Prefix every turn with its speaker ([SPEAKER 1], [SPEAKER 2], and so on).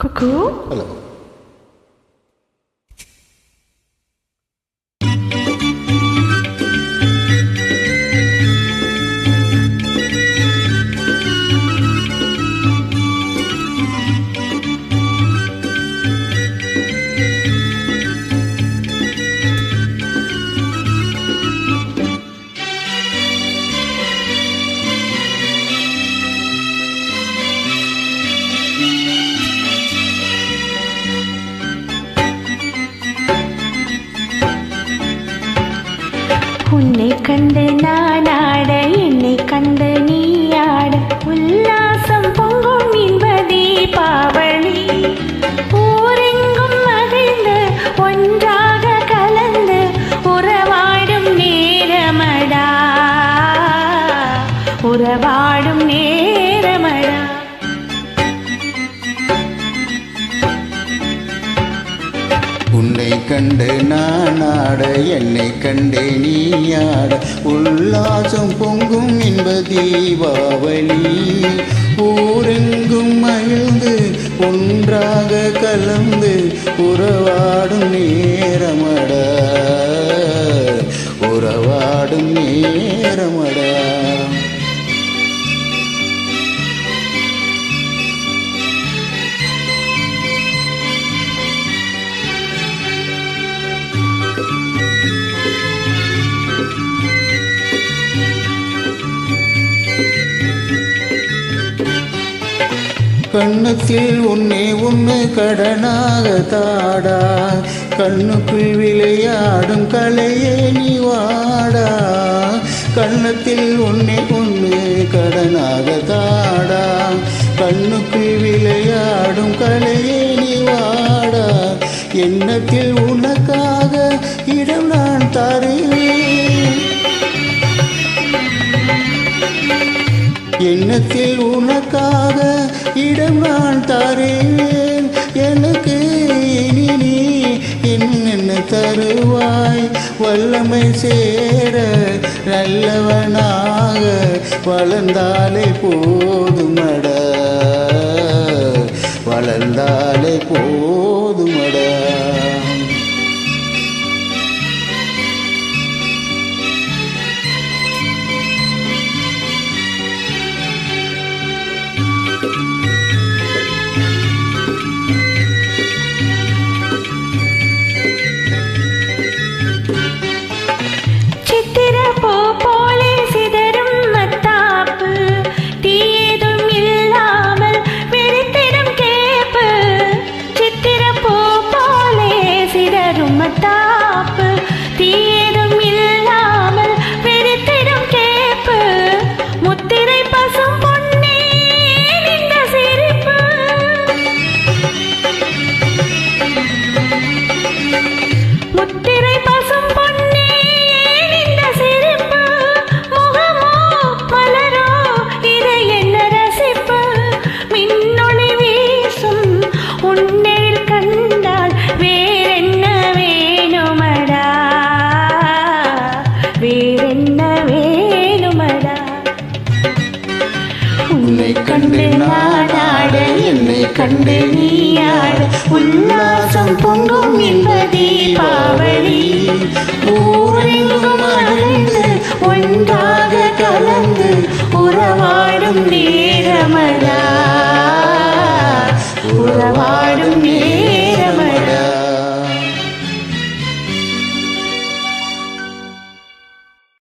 [SPEAKER 1] Cuckoo?
[SPEAKER 2] Hello.
[SPEAKER 1] உன்னை கண்டு நான் ஆட என்னை கண்டு நீ ஆட. உல்லாசம் பொங்கும் இன்ப தீபாவளி ஊரெங்கும் மகிழ்ந்து ஒன்றாக கலந்து உறவாடும் நேரமடா. உறவாடும் நேரமடா.
[SPEAKER 2] கண்டு நானாட என்னை கண்டே நீயாட உல்லாசம் பொங்கும் இன்ப தீபாவளி. ஊரெங்கும் மகிழ்ந்து ஒன்றாக கலந்து உறவாடும் நேரமட. உறவாடும் நேரம் கண்ணுக்கில் உன்னை உன்னை கடனாக தாடா. கண்ணுக்குள் விளையாடும் கலையே நீ வாடா. கண்ணத்தில் உன்னை உன்னை கடனாக தாடா. கண்ணுக்குள் விளையாடும் கலையே நீ வாடா. எண்ணத்தில் உனக்காக இடம் நான் தருவேன். எண்ணத்தில் உனக்காக இடம் நான் தருவேன் எனக்கு இனி நீ என்னென்ன தருவாய்? வல்லமை சேர நல்லவனாக வளர்ந்தாலே
[SPEAKER 1] போ
[SPEAKER 2] கொண்டு நீயாட உல்லாசம் பொங்கும் இன்ப தீபாவளி ஊரெங்கும் அழிந்து ஒன்றாக கலந்து உறவாடும் நேரமடா உறவாடும் நேரம்